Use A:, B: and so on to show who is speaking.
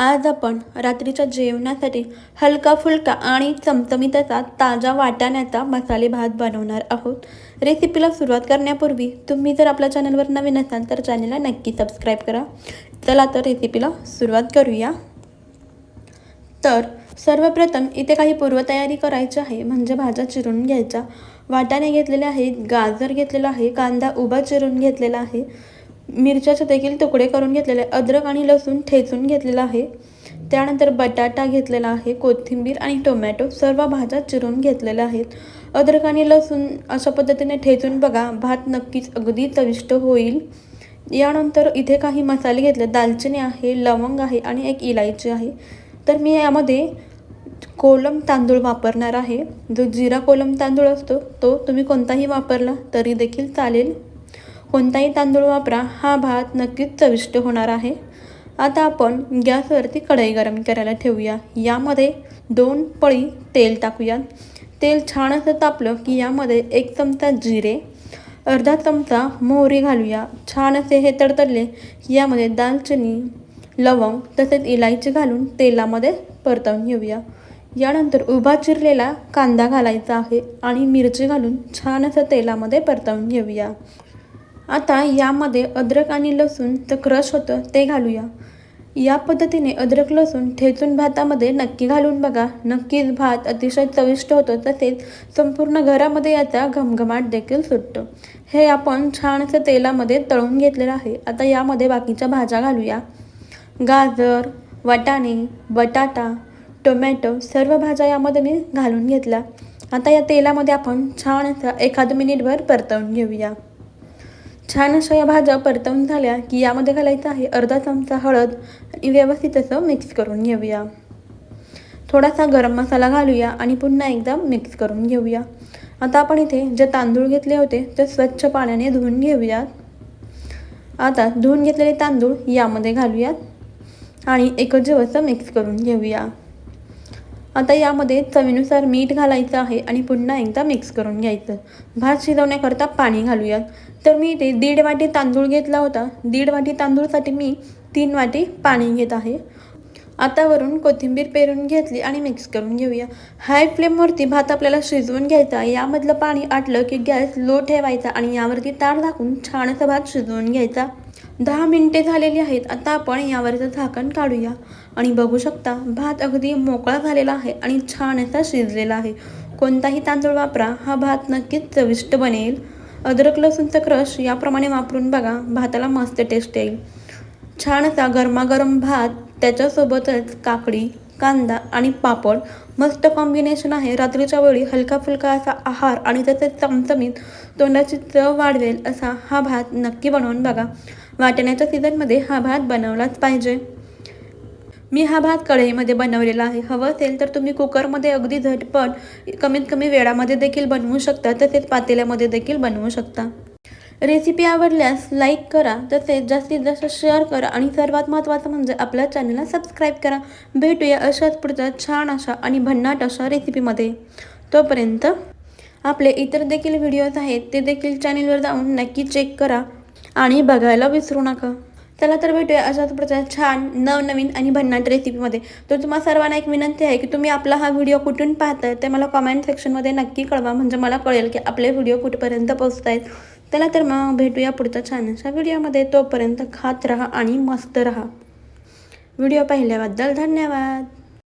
A: आज आपण रात्रीच्या जेवणासाठी हलका फुलका आणि चमचमीत असा ताजा वाटाण्याचा मसाले भात बनवणार आहोत. रेसिपीला सुरुवात करण्यापूर्वी तुम्ही जर आपल्या चॅनलवर नवीन असाल तर चॅनलला नक्की सबस्क्राईब करा. चला तर रेसिपीला सुरुवात करूया. तर सर्वप्रथम इथे काही पूर्वतयारी करायची आहे. म्हणजे भाज्या चिरून घ्यायच्या. वाटाणे घेतलेले आहेत गाजर घेतलेलं आहे कांदा उभा चिरून घेतलेला आहे. मिरच्याचे देखील तुकडे करून घेतलेले अद्रक आणि लसूण ठेचून घेतलेला आहे. त्यानंतर बटाटा घेतलेला आहे कोथिंबीर आणि टोमॅटो सर्व भाज्या चिरून घेतलेल्या आहेत. अद्रक आणि लसूण अशा पद्धतीने ठेचून बघा भात नक्कीच अगदी चविष्ट होईल. यानंतर इथे काही मसाले घेतले. दालचिनी आहे लवंग आहे आणि एक इलायची आहे. तर मी यामध्ये कोलम तांदूळ वापरणार आहे. जो जिरा कोलम तांदूळ असतो तो तुम्ही कोणताही वापरला तरी देखील चालेल. कोणताही तांदूळ वापरा हा भात नक्कीच चविष्ट होणार आहे. आता आपण गॅसवरती कढई गरम करायला ठेवूया. यामध्ये दोन पळी तेल टाकूया. तेल छान असं तापलं की यामध्ये एक चमचा जिरे अर्धा चमचा मोहरी घालूया. छान असे हे तडतडले की यामध्ये दालचिनी लवंग तसेच इलायची घालून तेलामध्ये परतवून घेऊया. यानंतर उभा चिरलेला कांदा घालायचा आहे आणि मिरची घालून छान असं तेलामध्ये परतवून घेऊया. आता यामध्ये अद्रक आणि लसूण तर क्रश होतं ते घालूया. या पद्धतीने अद्रक लसूण ठेचून भातामध्ये नक्की घालून बघा. नक्कीच भात अतिशय चविष्ट होतो तसेच संपूर्ण घरामध्ये याचा घमघमाट देखील सुटतो. हे आपण छानसं तेलामध्ये तळून घेतलेलं आहे. आता यामध्ये बाकीच्या भाज्या घालूया. गाजर वाटाणे बटाटा टोमॅटो सर्व भाज्या यामध्ये मी घालून घेतल्या. आता या तेलामध्ये आपण छान असं एखाद मिनिटभर परतवून घेऊया. छान अशा या भाज्या परतवून झाल्या की यामध्ये घालायचं आहे अर्धा चमचा हळद आणि व्यवस्थित असं मिक्स करून घेऊया. थोडासा गरम मसाला घालूया आणि पुन्हा एकदा मिक्स करून घेऊया. आता आपण इथे जे तांदूळ घेतले होते ते स्वच्छ पाण्याने धुवून घेऊयात. आता धुवून घेतलेले तांदूळ यामध्ये घालूयात आणि एकजीव असं मिक्स करून घेऊया. आता यामध्ये चवीनुसार मीठ घालायचं आहे आणि पुन्हा एकदा मिक्स करून घ्यायचं. भात शिजवण्याकरता पाणी घालूयात. तर मी इथे दीड वाटी तांदूळ घेतला होता. दीड वाटी तांदूळसाठी मी तीन वाटी पाणी घेत आहे. आता वरून कोथिंबीर पेरून घेतली आणि मिक्स करून घेऊया. हाय फ्लेमवरती भात आपल्याला शिजवून घ्यायचा यामधलं पाणी आटलं की गॅस लो ठेवायचा आणि यावरती तार झाकून छान असा भात शिजवून घ्यायचा. दहा मिनटे झालेली आहेत. आता आपण यावरचं झाकण काढूया. आणि बघू शकता भात अगदी मोकळा झालेला आहे आणि छान असा शिजलेला आहे. कोणताही तांदूळ वापरा हा भात नक्कीच चविष्ट बनेल. अद्रक लसूणचा क्रश याप्रमाणे वापरून बघा भाताला मस्त टेस्ट येईल. छान असा गरमागरम भात त्याच्यासोबतच काकडी कांदा आणि पापड. मस्त कॉम्बिनेशन आहे. रात्रीच्या वेळी हलका फुलका असा आहार आणि तसेच चमचमीत तोंडाची चव वाढवेल असा हा भात नक्की बनवून बघा. वाटण्याच्या सीझनमध्ये हा भात बनवलाच पाहिजे. मी हा भात कढईमध्ये बनवलेला आहे. हवं असेल तर तुम्ही कुकरमध्ये अगदी झटपट कमीत कमी वेळामध्ये देखील बनवू शकता. तसेच पातेल्यामध्ये देखील बनवू शकता. रेसिपी आवडल्यास लाईक करा. तसेच जास्तीत जास्त शेअर करा. आणि सर्वात महत्त्वाचं म्हणजे आपल्या चॅनलला सबस्क्राईब करा. भेटूया अशाच पुढच्या छान अशा आणि भन्नाट अशा रेसिपीमध्ये तोपर्यंत आपले इतर देखील व्हिडिओज आहेत ते देखील चॅनलवर जाऊन नक्की चेक करा आणि बघायला विसरू नका. चला तर भेटूया अशाच पुढच्या छान नवनवीन आणि भन्नाट रेसिपीमध्ये तर तुम्हा सर्वांना एक विनंती आहे की तुम्ही आपला हा व्हिडिओ कुठून पाहताय ते मला कमेंट सेक्शनमध्ये नक्की कळवा. म्हणजे मला कळेल की आपले व्हिडिओ कुठपर्यंत पोहोचत आहेत चला तर मग भेटूया पुढच्या छानशा व्हिडिओमध्ये तोपर्यंत खात राहा आणि मस्त राहा. व्हिडिओ पाहिल्याबद्दल धन्यवाद.